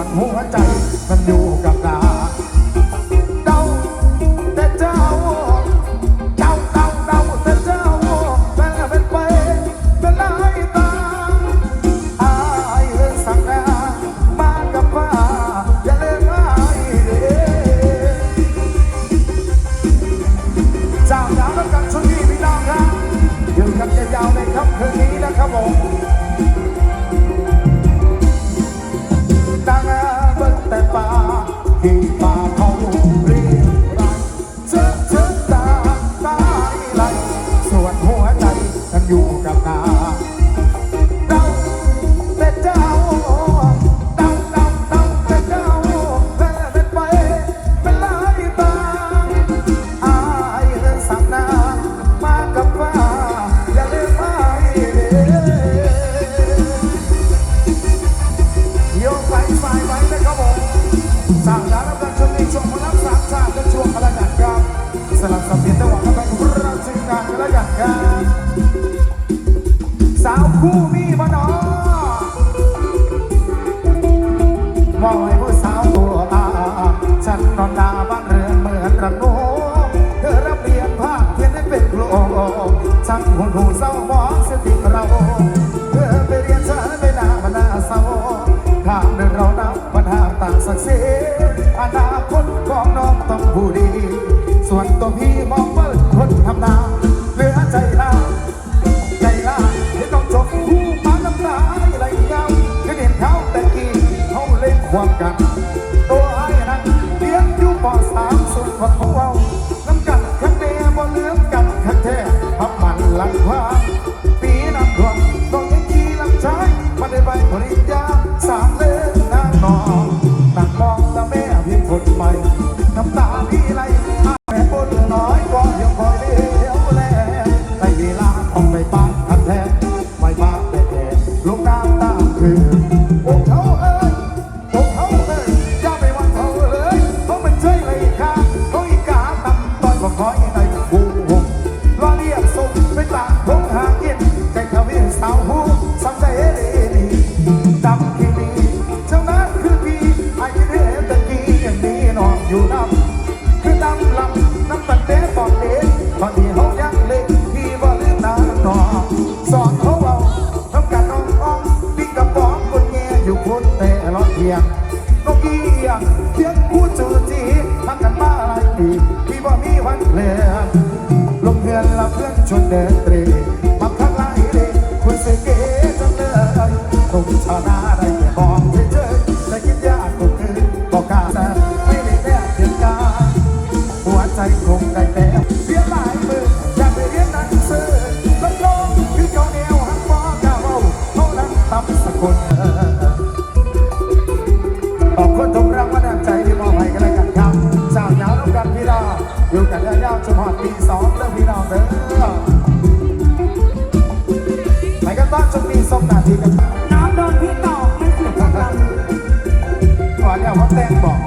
วนหัวใจมันอยู่ อยู่กับนาเดาแต่เจ้าเดาเดาเดาแต่เจ้าเป็นเป็นไปเป็นลายตาอายเฮงสักนามากับฟ้าอย่าลืมอายเด้โยกไปสายไปนะครับผมสามดาวรับการชมในช่วงพลังสามชาติและช่วงพลังงานครับสลับสับเปลี่ยนระหว่างกันไปเราจึงการพลังงานครับ คู่มีบ่นอมองให้ผู้สาวตัวอาฉันนอนดาบ้านเรือนเหมือนระโนเธอรับเรียนภาคเทียนให้เป็นโลช่างหุ่นหูเศร้ามองสติเรา เธอไปเรียนฉันไปนาบรรดาเศร้าทางเดินเรานับปัญหาต่างศักดิ์ศรีอนาคตของน้องต้องผู้ดี ส่วนตัวพี่มองว่าคนทำนา ความกันตัวไอ้นั้นเลี้ยงอยู่ปอสามสุดกว่าของเราน้ำกันข้างเดียบ่เลี้ยงกันข้างแท้พับมันหลังควาปีน้ำท่วมต้องยังขี่ลำใช้มาได้ใบปริญญาสามเล่นนางนองนั่งมองตาแม่พี่คนใหม่น้ำตาพี่ไหลแม่บนน้อยก็ยังคอยเลี้ยวแลในเวลาออกไปบ้านทันแท้ไม่บ้านแต่แก่ลูกน้ำ วันเลือลงเพื่อนละเพื่อนชนแดนตรี แล้วว่าเตงบอก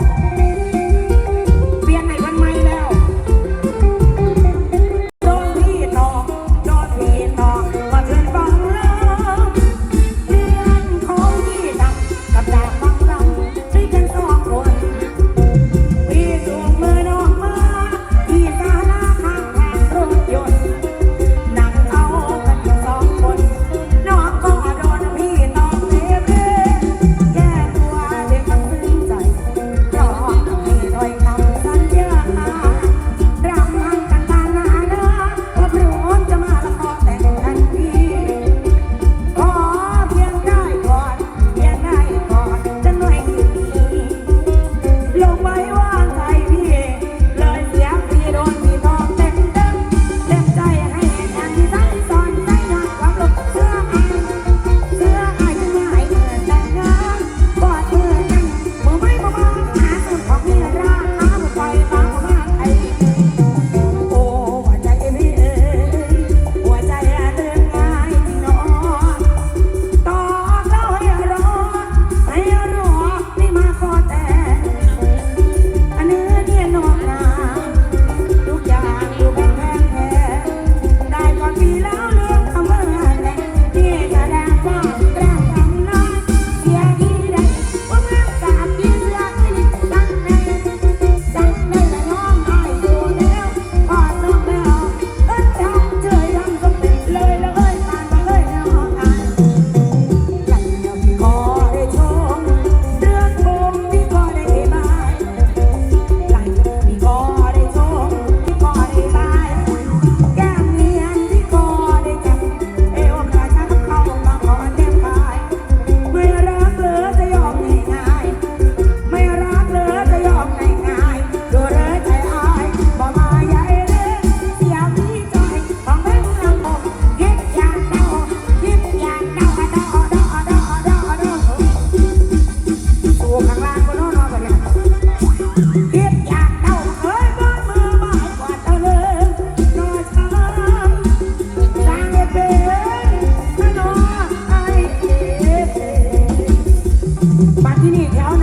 บัตรที่นี่แถวน